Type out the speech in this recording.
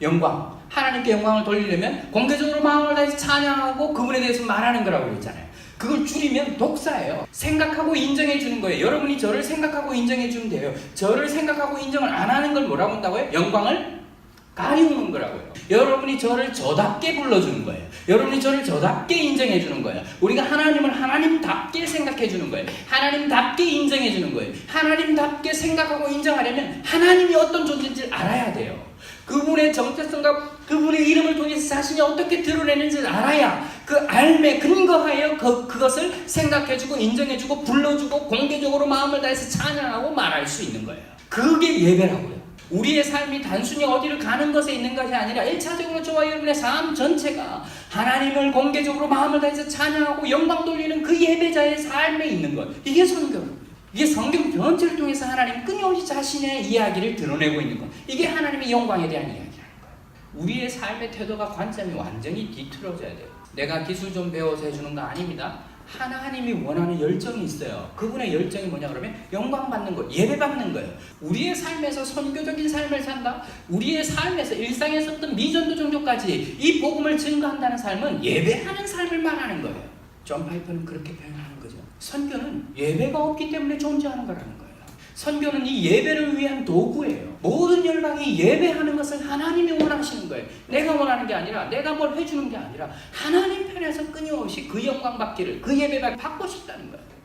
영광. 하나님께 영광을 돌리려면 공개적으로 마음을 다해서 찬양하고 그분에 대해서 말하는 거라고 그랬잖아요. 그걸 줄이면 독사예요. 생각하고 인정해 주는 거예요. 여러분이 저를 생각하고 인정해 주면 돼요. 저를 생각하고 인정을 안 하는 걸 뭐라고 한다고요? 영광을 가리우는 거라고요. 여러분이 저를 저답게 불러주는 거예요. 여러분이 저를 저답게 인정해 주는 거예요. 우리가 하나님을 하나님답게 생각해 주는 거예요. 하나님답게 인정해 주는 거예요. 하나님답게 생각하고 인정하려면 하나님이 어떤 존재인지 알아야. 그분의 정체성과 그분의 이름을 통해서 자신이 어떻게 드러내는지를 알아야 그 알매 근거하여 그, 그것을 생각해주고 인정해주고 불러주고 공개적으로 마음을 다해서 찬양하고 말할 수 있는 거예요. 그게 예배라고요. 우리의 삶이 단순히 어디를 가는 것에 있는 것이 아니라 1차적으로 저와 여러분의 삶 전체가 하나님을 공개적으로 마음을 다해서 찬양하고 영광 돌리는 그 예배자의 삶에 있는 것. 이게 성경. 이게 성경 전체를 통해서 하나님 끊임없이 자신의 이야기를 드러내고 있는 것. 이게 하나님의 영광에 대한 이야기라는 거예요. 우리의 삶의 태도가 관점이 완전히 뒤틀어져야 돼요. 내가 기술 좀 배워서 해주는 거 아닙니다. 하나님이 원하는 열정이 있어요. 그분의 열정이 뭐냐 그러면 영광 받는 거, 예배 받는 거예요. 우리의 삶에서 선교적인 삶을 산다. 우리의 삶에서 일상에서 어떤 미전도 종교까지 이 복음을 증거한다는 삶은 예배하는 삶을 말하는 거예요. 존 파이퍼는 그렇게 표현하는 거죠. 선교는 예배가 없기 때문에 존재하는 거라는 거예요. 선교는 이 예배를 위한 도구예요. 모든 열방이 예배하는 것을 하나님이 원하시는 거예요. 내가 원하는 게 아니라 내가 뭘 해주는 게 아니라 하나님 편에서 끊임없이 그 영광 받기를 그 예배 받고 싶다는 거예요.